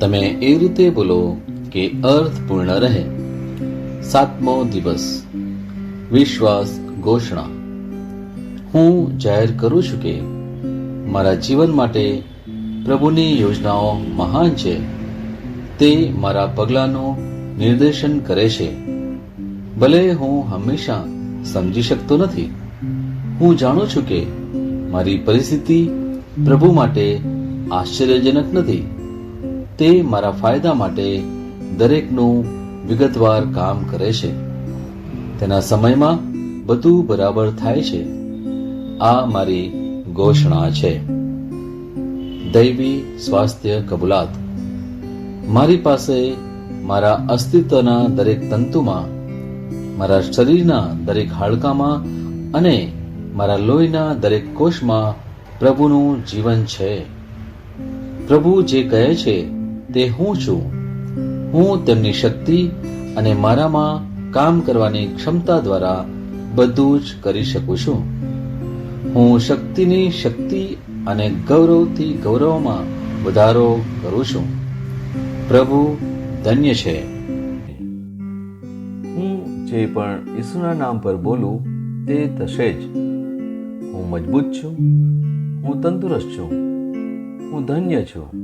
તમે એ રીતે બોલો કે અર્થપૂર્ણ રહે. સાતમો દિવસ. વિશ્વાસ ઘોષણા. હું જાહેર કરું છું કે મારા જીવન માટે પ્રભુની યોજનાઓ મહાન છે. તે મારા પગલાંનું નિર્દેશન કરે છે. ભલે હું હંમેશા સમજી શકતો નથી. હું જાણું છું કે મારી પરિસ્થિતિ પ્રભુ માટે આશ્ચર્યજનક નથી. તે મારા ફાયદા માટે દરેકનું વિગતવાર કામ કરે છે. તેના સમયમાં બધું બરાબર થાય છે. આ મારી ઘોષણા છે. દૈવી સ્વાસ્થ્ય કબૂલાત. મારી પાસે મારા અસ્તિત્વના દરેક તંતુમાં, મારા શરીરના દરેક હાડકામાં અને મારા લોહીના દરેક કોષમાં પ્રભુનું જીવન છે. પ્રભુ જે કહે છે તે હું છું. હું તેમની શક્તિ અને મારામાં કામ કરવાની ક્ષમતા દ્વારા બધું જ કરી શકું છું. હું શક્તિની શક્તિ અને ગૌરવથી ગૌરવમાં વધારો કરું છું. પ્રભુ, ધન્ય છે. હું જે પણ ઈસુના નામ પર બોલું, તે થશે જ. હું મજબૂત છું. હું તંદુરસ્ત છું. હું ધન્ય છું.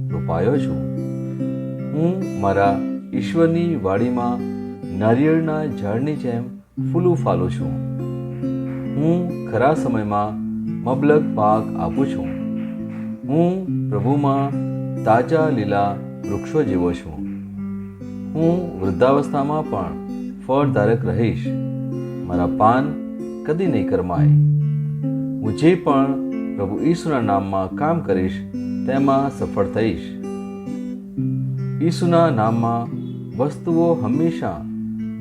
રોપાયો છું. હું મારા ઈશ્વરની વાડીમાં નારિયેળના ઝાડની જેમ ફૂલું ફાલું છું. હું ખરા સમયમાં મબલક પાક આપું છું. હું પ્રભુમાં તાજા લીલા વૃક્ષો જેવો છું. હું વૃદ્ધાવસ્થામાં પણ ફળધારક રહીશ. મારા પાન કદી નહીં કરમાય. હું જે પણ પ્રભુ ઈશ્વરના નામમાં કામ કરીશ તેમાં સફળ થઈશ. ઈસુના નામમાં વસ્તુઓ હંમેશા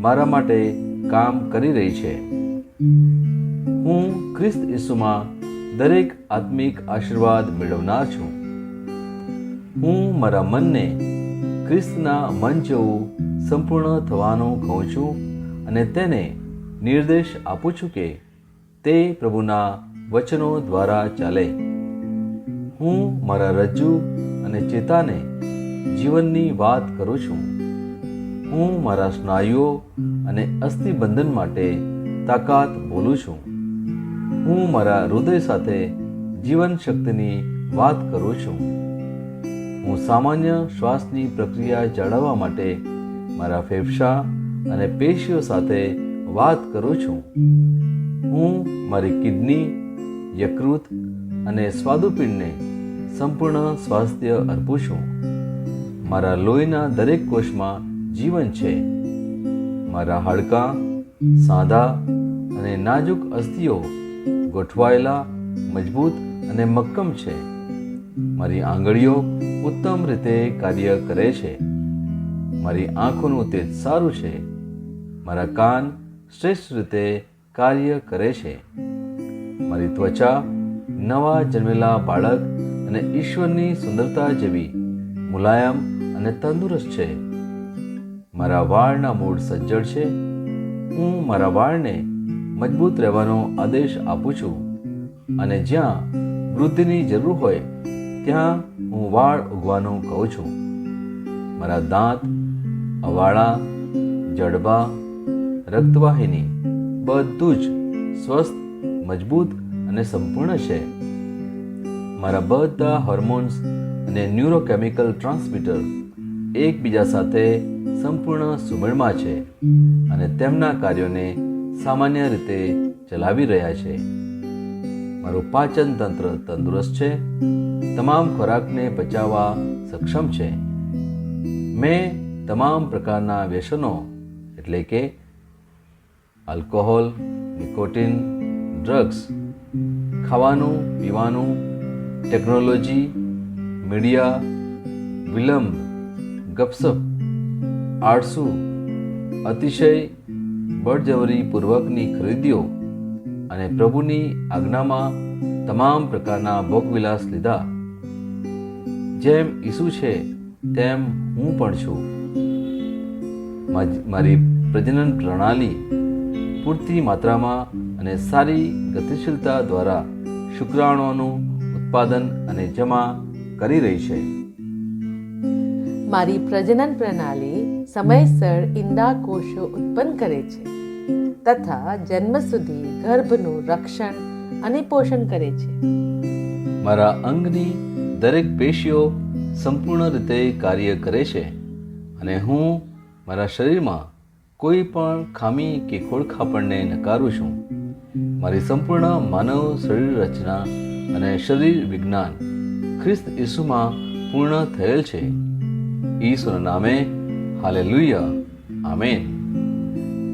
મારા માટે કામ કરી રહી છે. હું ખ્રિસ્ત ઈસુમાં દરેક આત્મિક આશીર્વાદ મેળવનાર છું. હું મારા મનને ખ્રિસ્તના મન જેવું સંપૂર્ણ થવાનું કહું છું અને તેને નિર્દેશ આપું છું કે તે પ્રભુના વચનો દ્વારા ચાલે. હું મારા રજ્જુ અને ચેતાને જીવનની વાત કરું છું. હું મારા સ્નાયુઓ અને અસ્થિબંધન માટે તાકાત બોલું છું. હું મારા હૃદય સાથે જીવન શક્તિની વાત કરું છું. હું સામાન્ય શ્વાસની પ્રક્રિયા જાળવવા માટે મારા ફેફસા અને પેશીઓ સાથે વાત કરું છું. હું મારી કિડની યકૃત અને સ્વાદુપિંડને સંપૂર્ણ સ્વાસ્થ્ય અર્પું છું મારા લોહીના દરેક કોષમાં જીવન છે. મારા હાડકાં, સાંધા અને નાજુક અસ્થિઓ ગોઠવાયેલા, મજબૂત અને મક્કમ છે. મારી આંગળીઓ ઉત્તમ રીતે કાર્ય કરે છે. મારી આંખોનું તેજ સારું છે. મારા કાન શ્રેષ્ઠ રીતે કાર્ય કરે છે. મારી ત્વચા નવા જન્મેલા બાળક અને ઈશ્વરની સુંદરતા જેવી મુલાયમ અને તંદુરસ્ત છે. મારા વાળના મૂળ સજ્જડ છે. હું મારા વાળને મજબૂત રહેવાનો આદેશ આપું છું અને જ્યાં વૃદ્ધિની જરૂર હોય ત્યાં હું વાળ ઉગવાનું કહું છું. મારા દાંત, અવાળા, જડબા, રક્તવાહિની બધું જ સ્વસ્થ, મજબૂત અને સંપૂર્ણ છે. મારા બધા હોર્મોન્સ અને ન્યુરોકેમિકલ ટ્રાન્સમીટર એકબીજા સાથે સંપૂર્ણ સુમેળમાં છે અને તેમના કાર્યોને સામાન્ય રીતે ચલાવી રહ્યા છે. મારું પાચન તંત્ર તંદુરસ્ત છે. તમામ ખોરાકને પચાવવા સક્ષમ છે. મેં તમામ પ્રકારના વ્યસનો એટલે કે આલ્કોહોલ નિકોટિન ડ્રગ્સ ખાવાનું, પીવાનું ટેકનોલોજી મીડિયા વિલંબ, ગપસપ, આળસુ, અતિશય, બળજબરીપૂર્વકની ખરીદીઓ અને પ્રભુની આજ્ઞામાં તમામ પ્રકારના ભોગવિલાસ લીધા. જેમ ઈસુ છે, તેમ હું પણ છું. મારી પ્રજનન પ્રણાલી પૂરતી માત્રામાં અને સારી ગતિશીલતા દ્વારા શુક્રાણુઓનું ઉત્પાદન અને જમા કરી રહી છે. મારી પ્રજનન પ્રણાલી સમયસર ઈંડા કોષો ઉત્પન્ન કરે છે તથા જન્મ સુધી ગર્ભનું રક્ષણ અને પોષણ કરે છે. મારા અંગની દરેક પેશીઓ સંપૂર્ણ રીતે કાર્ય કરે છે અને હું મારા શરીરમાં કોઈ પણ ખામી કે ખોળખાપણને નકારું છું. મારી સંપૂર્ણ માનવ શરીર રચના અને શરીર વિજ્ઞાન ખ્રિસ્ત ઈસુમાં પૂર્ણ થયેલ છે. ઈશ્વરના નામે, હાલેલુયા, આમેન.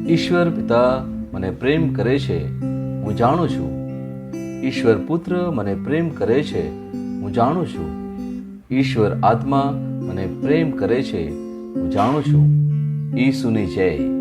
ઈશ્વર પિતા મને પ્રેમ કરે છે, હું જાણું છું. ઈશ્વર પુત્ર મને પ્રેમ કરે છે, હું જાણું છું. ઈશ્વર આત્મા મને પ્રેમ કરે છે, હું જાણું છું. ઈસુની જય.